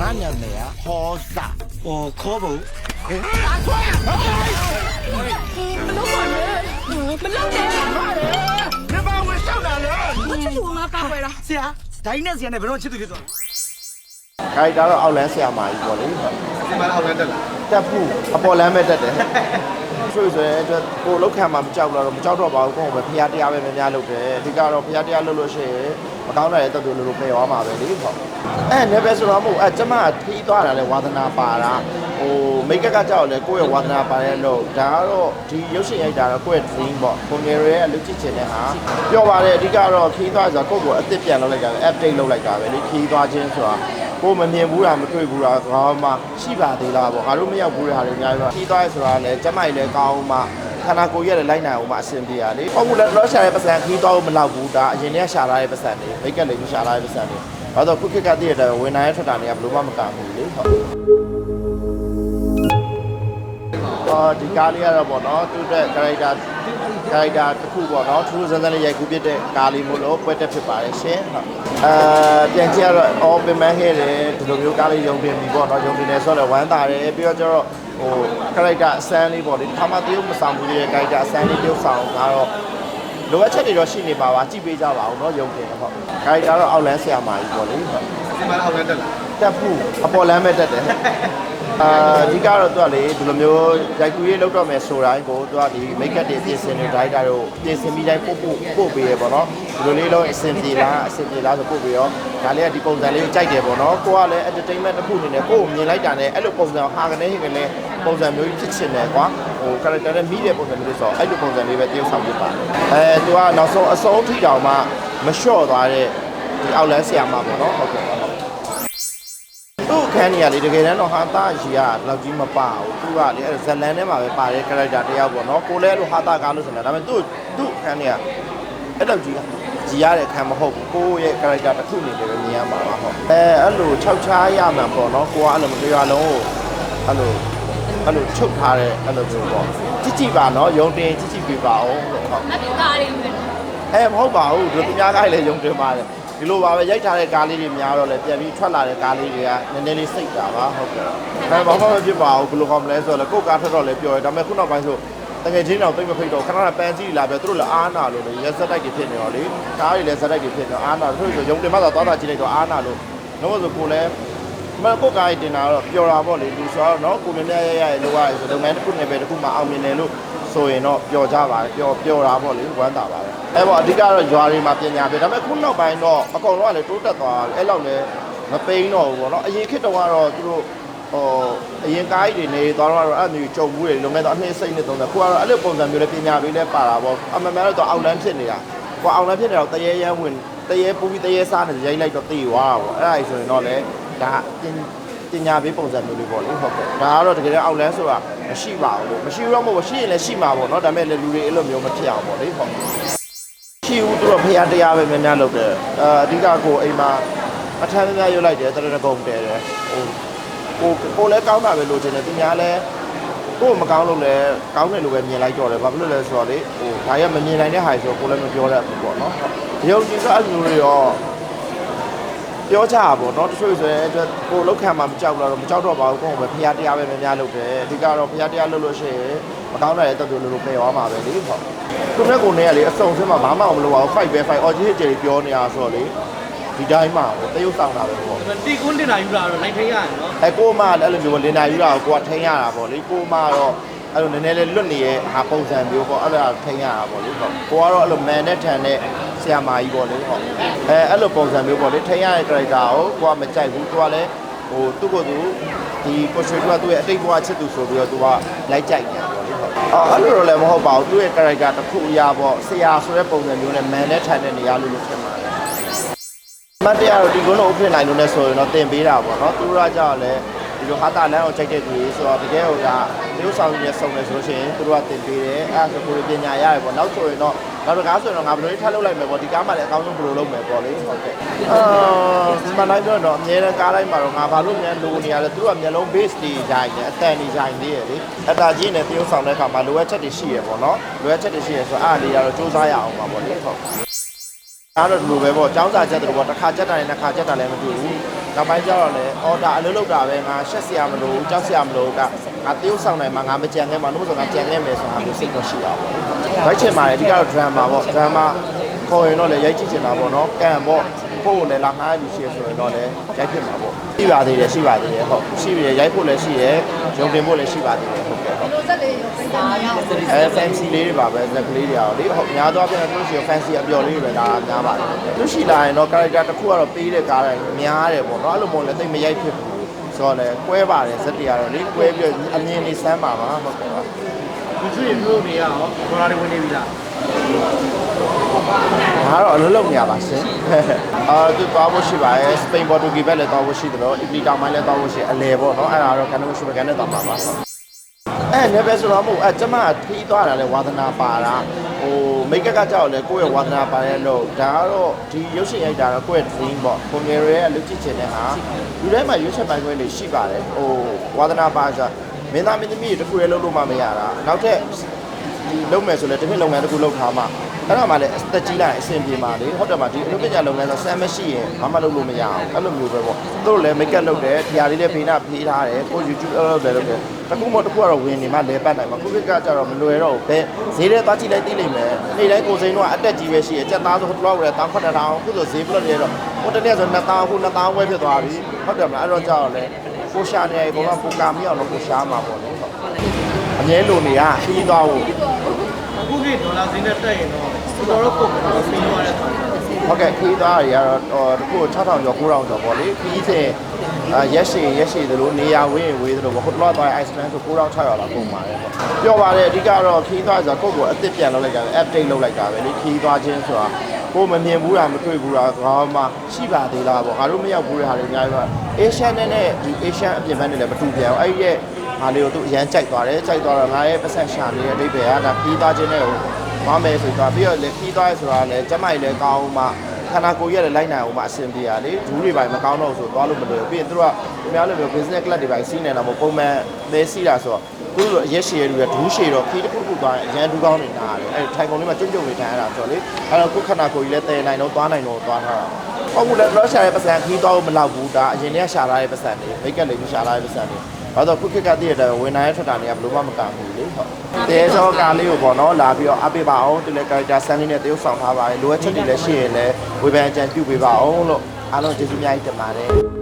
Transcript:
ငါညနေရဟောစာဟောခေါ်ဖို့ဟေးအဆွဲမလုပ်ပါနဲ့မလုပ်နဲ့နေပါဝင်ရှောက်တာလေမချစ်သူငါကောက်ွယ်တာဆရာဒိုင်းနဲ့ဆရာနဲ့ဘယ်တော့ချစ်သူဖြစ်သွားလဲခိုင်တာတော့အောက်လန်းဆရာမကြီးပေါ့လေဒီမှာအောက်လန်းတက်လာတက်ဖို့အပေါ်လမ်းပဲတက်တယ်ဆွေဆိုရဲအတွက်ကိုလောက်ခံမှာမကြောက်တော့မကြောက်တော့ပါဘူးကိုယ်ပဲဖျားတရားပဲများများလုပ်တယ်အဓိကတော့ဖျားတရားလုပ်လို့ရှိရင် မကောင်းတဲ့တက်သူလိုလိုပယ်သွားမှာပဲလေဟုတ်အဲနေပဲဆိုတော့မဟုတ်အဲကျမထီးသွားတာလဲဝါသနာပါတာဟိုမိတ်ကကကြောက်လဲကိုယ့်ရဲ့ဝါသနာပါတဲ့လို့ဒါကတော့ဒီရုပ်ရှင်ရိုက်တာတော့ကိုယ့်ရဲ့ dream ပေါ့ကိုငယ်ရဲလူကြည့်ချင်တဲ့ဟာပြောပါတယ်အဓိကတော့ခီးသွားဆိုတော့ကိုယ့်ကိုအစ်စ်ပြန်လုပ်လိုက်တာပဲ update လုပ်လိုက်တာပဲလေခီးသွားခြင်းဆိုတာကိုမမြင်ဘူးတာမတွေ့ဘူးတာကောင်းမှရှိပါသေးလားပေါ့ငါတို့မရောက်ဘူးတဲ့ဟာတွေအများကြီးပါပြီးသွားရဆိုတာလည်းကျမိုက်လည်းကောင်းမှ ခန္ဓာကိုယ်ရဲ့လည်းလိုက်နိုင်အောင်မှအဆင်ပြေရလေဟုတ်ဘူးလေတော့ရှာတဲ့ပတ်စံခီးသွားလို့မလောက်ဘူးဒါအရင်တည်းကရှာလာတဲ့ပတ်စံတွေမိတ်ကလည်းရှာလာတဲ့ပတ်စံတွေဘာလို့ခုခေတ်ကတည်းကဝင်နိုင်ရထွက်တာတွေကဘယ်လိုမှမကဘူးလေဟုတ်အော်ဒီကားလေးကတော့ပေါ့နော်သူတဲ့ character character တစ်ခုပေါ့နော်သူစမ်းစမ်းလေးရိုက်ကူးပြတဲ့ကားလေးမို့လို့ပွဲတက်ဖြစ်ပါတယ်ရှင်ဟုတ်အဲပြန်ကြည့်ရတော့အော်ပင်မခဲ့တယ်ဒီလိုမျိုးကားလေးရုံတင်ပြီပေါ့နော်ရုံတင်နေဆိုတော့ဝမ်းသာတယ်ပြီးတော့ကျတော့ ဟို character အစမ်းလေးပေါ့လေဒီခါမှတရုပ်မဆောင်ဘူးတဲ့ character အစမ်းလေးတရုပ်ဆောင်ကတော့လိုအပ်ချက်တွေတော့ရှိနေပါပါကြည့်ပေးကြပါဦးเนาะရုံတင်ဟုတ် character တော့အောက်လန်းဆရာမကြီးပေါ့လေဟုတ် ဒီမှာအောက်လန်းတက်လာ တက်ဖို့အပေါ်လမ်းပဲတက်တယ်အာအဓိကတော့သူကလေဒီလိုမျိုးရိုက်ကူရေးလောက်တော့မယ်ဆိုတိုင်းကိုသူကဒီမိတ်ကပ်တွေပြင်ဆင်နေဒိုက်တာတို့ပြင်ဆင်ပြီးတိုင်းပို့ပို့ပို့ပေးရပေါ့နော်ဒီလိုလေးလုံးအဆင်ပြေလားအဆင်ပြေလားဆိုပို့ပေးရောဒါလေးကဒီပုံစံလေးကိုကြိုက်တယ်ပေါ့နော်ကိုကလည်း entertainment တစ်ခုအနေနဲ့ကိုကိုမြင်လိုက်တာနဲ့အဲ့လိုပုံစံဟာကနေဟိကနေပုံစံမျိုးကြီးဖြစ်ချင်တယ်ကွာဟို character နဲ့မိတဲ့ပုံစံမျိုးလေးဆိုအဲ့လိုပုံစံလေးပဲတရုပ်ဆောင်ပြပါအဲသူကနောက်ဆုံးအဆုံးထိတောင်မှမလျှော့သွားတဲ့ဒီအောက်လန်းဆရာမပေါ့နော်ဟုတ်ကဲ့ဟုတ် သူ့အခန်းကြီးကလေတကယ်တမ်းတော့ဟာတာရီကတော့ကြီးမပါဘူးသူကလေအဲ့ဇလန်ထဲမှာပဲပါတဲ့ character တယောက်ပေါ့နော်ကိုလဲလို့ဟာတာကားလို့ဆိုတာဒါပေမဲ့သူ့သူ့အခန်းကြီးကအဲ့လိုကြီးကြီးရတဲ့အခန်းမဟုတ်ဘူးကိုရဲ့ character တစ်ခုအနေနဲ့ပဲမြင်ရမှာပါဟုတ်အဲအဲ့လိုခြောက်ချားရမှာပေါ့နော်ကိုကအဲ့လိုမတရားလုံးကိုအဲ့လိုအဲ့လိုချုပ်ထားတဲ့အဲ့လိုမျိုးပေါ့ကြည့်ကြည့်ပါနော်ယုံတင်ကြည့်ကြည့်ပြပါအောင်လို့ဟုတ်မတူကားလေးပဲအဲမဟုတ်ပါဘူးဒီများကားလည်းယုံတင်ပါတယ် ဒီလိုပါပဲရိုက်ထားတဲ့ကားလေးတွေများတော့လည်းပြန်ပြီးထွက်လာတဲ့ကားလေးတွေကနည်းနည်းလေးစိတ်တာပါဟုတ်ကဲ့အဲဘာမှမဖြစ်ပါဘူးဘယ်လိုကောင်းမလဲဆိုတော့လည်းကိုယ်ကားထွက်တော့လည်းပြောရဲဒါပေမဲ့ခုနောက်ပိုင်းဆိုတကယ်ချင်းတော့တိတ်မဖိတ်တော့ခဏခဏပန်းကြီးလာပြသူတို့လည်းအားနာလို့လေရက်ဆက်တိုက်တွေဖြစ်နေတော့လေကားတွေလည်းဆက်တိုက်တွေဖြစ်နေတော့အားနာသူတို့ဆိုယုံတင်မှသာသွားတာကြည့်လိုက်တော့အားနာလို့တော့ဆိုကိုလည်းမကိုကားတင်တာတော့ပျော်တာပေါ့လေလူဆိုတော့နော်ကိုမြင်ရရရလိုရဆိုလုပ်ငန်းတစ်ခုနဲ့ပဲတစ်ခုမှအောင်မြင်တယ်လို့ဆိုရင်တော့ပျော်ကြပါတယ်ပျော်ပျော်တာပေါ့လေဝမ်းသာပါတယ် အဲပေါ့အဓိကတော့ရွာတွေမှာပညာပေးဒါပေမဲ့ခုနောက်ပိုင်းတော့အကောင်လုံးကလည်းတိုးတက်သွားတယ်အဲ့လောက်လည်းမပိန်းတော့ဘူးပေါ့နော်အရင်ခေတ်တုန်းကတော့သူတို့ဟိုအရင်ကားကြီးတွေနေသွားတော့အဲ့လိုကြုံမှုတွေလုံမဲ့တော့အနှစ်စိတ်နဲ့သုံးတယ်ခုကတော့အဲ့လိုပုံစံမျိုးလေးပညာပေးလဲပါတာပေါ့အမှန်မှန်တော့အောက်လန်းဖြစ်နေတာကိုအောက်လန်းဖြစ်နေတော့တရေရဲဝင်တရေပူပြီးတရေစားနေရိုက်လိုက်တော့တေသွားတာပေါ့အဲ့ဒါကြီးဆိုရင်တော့လေဒါပညာပေးပုံစံမျိုးလေးပေါ့လေဟုတ်ကဲ့ဒါကတော့တကယ်အောက်လန်းဆိုတာမရှိပါဘူးမရှိဘူးတော့မဟုတ်ဘူးရှိရင်လည်းရှိမှာပေါ့နော်ဒါပေမဲ့လူတွေအဲ့လိုမျိုးမဖြစ်အောင်ပေါ့လေဟုတ် ရှိဦးသူတို့ဖရားတရားပဲများများလုပ်တယ်အာအဓိကကိုအိမ်မှာအထမ်းများရွတ်လိုက်တယ်တရဏဂုံတဲတယ်ဟိုကိုကိုလည်းကောင်းတာပဲလို့ချင်တယ်သူများလည်းကိုမကောင်းလို့လည်းကောင်းတယ်လို့ပဲမြင်လိုက်တော့တယ်ဘာဖြစ်လို့လဲဆိုတော့လေဟိုဒါရမမြင်နိုင်တဲ့ဟာဆိုကိုလည်းမပြောတတ်ဘူးပေါ့နော်ရုပ်ကြည့်ဆိုအဲ့လိုတွေရောပြောကြပါပေါ့နော်တချို့ဆိုရင်အတွက်ကိုလောက်ခံမှာမကြောက်တော့မကြောက်တော့ပါဘူးကိုယ်ပဲဖရားတရားပဲများများလုပ်တယ်အဓိကတော့ဖရားတရားလုပ်လို့ရှိရင်မကောင်းတဲ့တက်တူလိုလိုပယ်သွားမှာပဲလေပေါ့ ခုနကကိုနေကလေအစုံစင်းမှာဘာမှမလုပ်ပါဘူး fight ပဲ fight အော်ကြီးကြီးပြောနေတာဆိုတော့လေဒီတိုင်းမှာတရုပ်ဆောင်တာပဲပေါ့တီကွန်းတင်တာယူလာတော့လိုက်ထိန်ရတယ်နော်အဲကိုမအဲ့လိုမျိုးလင်နာယူတာကိုကိုကထိန်းရတာပေါ့လေကိုမတော့အဲ့လိုနည်းနည်းလေးလွတ်နေတဲ့ဟာပုံစံမျိုးပေါ့အဲ့ဒါထိန်းရတာပေါ့လေဟုတ်ကိုကတော့အဲ့လိုမန်နဲ့ထန်တဲ့ဆရာမကြီးပေါ့လေဟုတ်အဲအဲ့လိုပုံစံမျိုးပေါ့လေထိန်းရတဲ့ character ကိုကိုကမကြိုက်ဘူးကိုကလည်းဟိုသူ့ကိုယ်သူဒီကိုရွှေကသူ့ရဲ့အတိတ်ဘဝချစ်သူဆိုပြီးတော့သူကလိုက်ကြိုက်နေတာပေါ့လေဟုတ် အော်အဲ့လိုတော့လည်းမဟုတ်ပါဘူးသူ့ရဲ့ character တစ်ခုအရာပေါ့ဆရာဆိုတဲ့ပုံစံမျိုးနဲ့မန်နဲ့ထန်တဲ့နေရာလို့လို့ထင်ပါတယ်မတ်တရားတော့ဒီကုန်းလုံးအဖြစ်နိုင်လို့လဲဆိုရင်တော့တင်ပေးတာပေါ့နော်သူတို့ကကြောက်လဲဒီလိုဟာတာလမ်းကိုချိန်တဲ့သူကြီးဆိုတော့တကယ်ဟိုကဒီလိုဆောင်ရည်ဆုံနေဆိုလို့ရှိရင်သူတို့ကတင်ပေးတယ်အဲ့ဒါဆိုကိုယ်ပညာရတယ်ပေါ့နောက်ဆိုရင်တော့ နောက်တစ်ကားဆိုရင်တော့ငါဘယ်လိုထားလုပ်လိုက်မယ်ပေါ့ဒီကားမှလည်းအကောင်းဆုံးဘယ်လိုလုပ်မယ်ပေါ့လေဟုတ်ကဲ့အာဒီမှာလိုက်တော့တော့အများနဲ့ကားလိုက်မှာတော့ငါဘာလို့များလိုနေရလဲသူတို့ကမျက်လုံး base တွေဂျိုင်းတယ်အတန်တွေဂျိုင်းသေးရလေအတာကြီးနဲ့တရုပ်ဆောင်တဲ့အခါမှာလိုအပ်ချက်တွေရှိရပေါ့နော်လိုအပ်ချက်တွေရှိရဆိုတော့အားလေးရတော့စူးစမ်းရအောင်ပါပေါ့လေဟုတ်ဒါတော့ဒီလိုပဲပေါ့ចောင်းစာချက်တို့ပေါ့တစ်ခါချက်တာနဲ့နှစ်ခါချက်တာလည်းမတူဘူးဒါနောက်ပိုင်းကျတော့လေအော်ဒါအလုပ်လုပ်တာပဲငါရှက်စရာမလိုဘူးကြောက်စရာမလိုဘူးက ငါတရုပ်ဆောင်နိုင်မှာငါမကြံခဲ့မှာလို့ဆိုငါကြံခဲ့မယ်ဆိုတာမျိုးစိတ်တော့ရှိတာပေါ့။ဘိုက်ချင်ပါတယ်အဓိကတော့ drama ပေါ့ drama ခေါ်ရင်တော့လေရိုက်ကြည့်ချင်တာပေါ့နော်ကံပေါ့ကိုယ်ကိုလည်းလာငှားပြီးရှိရဆိုရင်တော့လေရိုက်ဖြစ်မှာပေါ့ရှိပါသေးတယ်ရှိပါသေးတယ်ဟုတ်ရှိပြီရိုက်ဖို့လည်းရှိရရုံတင်ဖို့လည်းရှိပါသေးတယ်ဟုတ်ကဲ့ဟုတ်လိုစက်လေးရောပြင်တာရောက်အဲ fancy လေးတွေပါပဲဇက်ကလေးတွေအောင်လေဟုတ်များတော့ပြန်သူရှိရ fancy အပျော်လေးတွေပဲဒါများပါတယ်သူရှိလာရင်တော့ character တစ်ခုကတော့ပေးတဲ့ကားတိုင်းများတယ်ပေါ့နော်အဲ့လိုမျိုးလည်းသိမရိုက်ဖြစ်ဘူး ဆိုတော့လေကွဲပါတယ်ဇက်တွေကတော့လေကွဲပြီးအမြင်လေးစမ်းပါပါဟုတ်ကဲ့ပါသူကျွေးမျိုးနေရအောင်ဒေါ်လာတွေဝင်နေပြီလားဒါကတော့အလုံးလုံးရပါရှင်အာသူသွားဖို့ရှိပါတယ်စပိန်ပေါ်တူဂီဘက်လည်းသွားဖို့ရှိတယ်လို့အီတလီတောင်ပိုင်းလည်းသွားဖို့ရှိအလဲပေါ့နော်အဲ့ဒါတော့ကန်နိုရှိဘကန်နဲ့သွားမှာပါဟုတ် အဲ့လည်းပဲဆိုတော့မဟုတ်အဲ့ကျမကထီးသွားတာလေဝါသနာပါတာဟိုမိတ်ကပ်ကကြောက်လေကိုယ့်ရဲ့ဝါသနာပါတဲ့လို့ဒါကတော့ဒီရုပ်ရှင်ရိုက်တာတော့ကိုယ့်ရဲ့ dream ပေါ့ကိုငယ်ရဲကလူကြည့်ချင်တဲ့ဟာလူထဲမှာရွေးချယ်ပိုင်ခွင့်တွေရှိပါတယ်ဟိုဝါသနာပါဆိုမင်းသားမင်းသမီးတွေတစ်ခုတည်းလုပ်လို့မှမရတာနောက်ထပ်ဒီလုပ်မယ်ဆိုလဲတစ်နှစ်လုပ်ငန်းတစ်ခုလုပ်ထားမှအဲ့ဒါမှလည်းအသက်ကြီးလိုက်အဆင်ပြေပါလေဟုတ်တယ်မဒီအလုပ်ပညာလုပ်ငန်းဆိုဆမ်းမရှိရင်ဘာမှလုပ်လို့မရအောင်အဲ့လိုမျိုးပဲပေါ့သူတို့လည်းမိတ်ကပ်လုပ်တယ်ဒီဟာလေးလည်းဖေးနာဖေးထားတယ်ကို YouTube လုပ်တယ်လုပ်တယ် တခုမှတစ်ခုကတော့ဝင်နေမှလဲပတ်နိုင်မှာခုခေတ်ကကြတော့မလွယ်တော့ဘူးဘယ်ဈေးထဲသွားကြည့်လိုက်သိလိမ့်မယ်နေ့တိုင်းကိုစိမ်းတော့အတက်ကြီးပဲရှိရစက်သားဆိုဟိုတော့လည်းတောင်းခွတ်တောင်းခုဆိုဈေးပလော့တွေတော့ဟိုတနေ့ဆို2000ခု2000ဝဲဖြစ်သွားပြီဟုတ်တယ်မလားအဲ့တော့ကြတော့လေကိုရှာနေအကုန်လုံးပိုကာမီအောင်တော့ကိုရှာမှာပေါ့လေအမြဲလိုနေရခီးသွားဖို့အခုခေတ်ဒေါ်လာဈေးနဲ့တက်ရင်တော့တော်တော်ကုန်တော့ပြီးသွားတဲ့ခါကျတော့ဟုတ်ကဲ့ခီးသားတွေကတော့တခု6000ကျော်9000ကျော်ပေါ့လေခီးစင် ရက်ရှည်ရက်ရှည်သလိုနေရာဝင်းဝေးသလိုပေါ့ခုတလောသွား Iceland ဆို9600လောက်ကုန်ပါတယ်ပေါ့ပြောပါတယ်အဓိကတော့ခီးသွားဆိုတာကိုယ့်ကိုအစ်စ်ပြန်လုပ်လိုက်တာပဲ update လုပ်လိုက်တာပဲလေခီးသွားခြင်းဆိုတာကိုယ်မမြင်ဘူးတာမတွေ့ဘူးတာကောင်းမှရှိပါသေးလားပေါ့ငါတို့မရောက်ဘူးတဲ့ဟာတွေအများကြီးပါ Asian နဲ့နဲ့ဒီ Asian အပြင်ဘက်နဲ့လည်းမတူပြန်ဘူးအဲ့ဒီရဲ့ဟာလေးကိုသူအရန်ကြိုက်သွားတယ်ကြိုက်သွားတော့ငါရဲ့ပတ်ဆက်ရှာနေတဲ့အဓိပ္ပာယ်ကဒါခီးသွားခြင်းနဲ့ဟိုမမယ်ဆိုတော့ပြီးတော့လေခီးသွားရဆိုတာလေကျမကြီးလည်းကောင်းမှ ခန္ဓာကိုယ်ကြီးလည်းလိုက်နိုင်အောင်မှအဆင်ပြေရလေဒူးတွေပိုင်းမကောင်းတော့ဆိုသွားလို့မလွယ်ဘူးပြီးရင်တို့ကဒီများလိုမျိုး business class တွေပိုင်းစီးနေတာမဟုတ်ပုံမှန်မဲစီးတာဆိုတော့သူတို့အရက်ရှည်တွေဒူးရှည်တော့ခီးတစ်ခုခုသွားရင်အရန်ဒူးကောင်းနေနာတယ်အဲထိုင်ကုန်လေးမှာကြွကြွနေထိုင်ရတာဆိုတော့လေအဲ့တော့ကိုယ်ခန္ဓာကိုယ်ကြီးလည်းတည်နိုင်တော့သွားနိုင်တော့သွားထားတာဟုတ်ဘူးလေတော့ရှာတဲ့ပတ်စံခီးသွားလို့မလောက်ဘူးဒါအရင်တည်းကရှာထားတဲ့ပတ်စံတွေမိတ်ကပ်လေးရှာထားတဲ့ပတ်စံတွေ ဘာလို့ခုခေတ်ကတည်းကဝင်နိုင်ထွက်တာတွေကဘယ်လိုမှမကဘူးလေဟုတ်တဲစောကားလေးကိုပေါ့နော်လာပြီးတော့အပေးပါအောင်သူလည်း character ဆန်းလေးနဲ့တရုပ်ဆောင်ထားပါတယ်လိုအပ်ချက်တွေလည်းရှိရင်လည်းဝေဖန်အကြံပြုပေးပါအောင်လို့အားလုံးကျေးဇူးအများကြီးတင်ပါတယ်